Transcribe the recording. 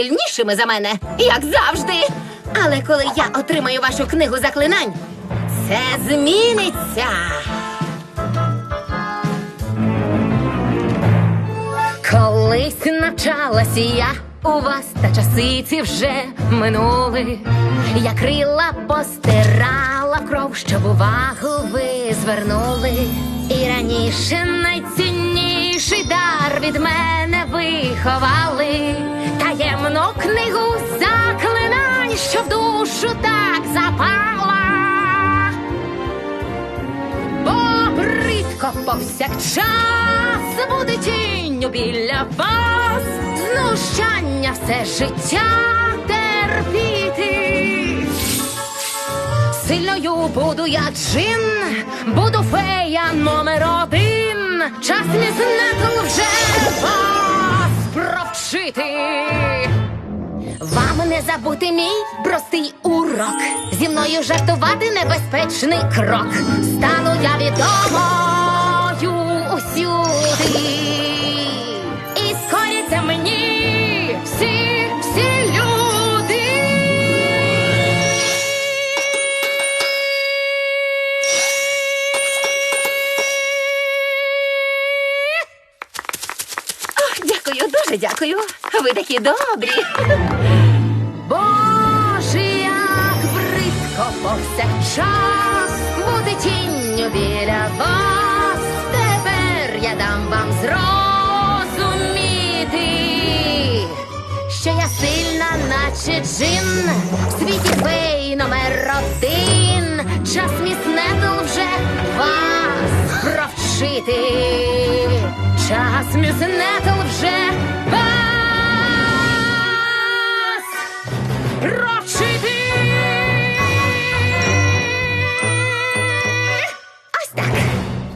сильнішими за мене, як завжди. Але коли я отримаю вашу книгу заклинань, це зміниться. Колись навчалася я у вас, та часи ці вже минули. Я крила постирала кров, щоб увагу ви звернули. І раніше найцінніший дар від мене ви. Душу так запала. Бо бридко повсякчас буде тінню біля вас, знущання все життя терпіти. Сильною буду я джин, буду фея номер один. Час мізнетл вже забути мій простий урок. Зі мною жартувати небезпечний крок. Стану я відомою усюди. І скоряться мені всі, люди. Дякую, дуже дякую. Ви такі добрі. Повсякчас буде тінню біля вас. Тепер я дам вам зрозуміти, що я сильна, наче джин, в світі фей номер один. Час міснетл вже вас провчити. Час міснетл вже вас провчити.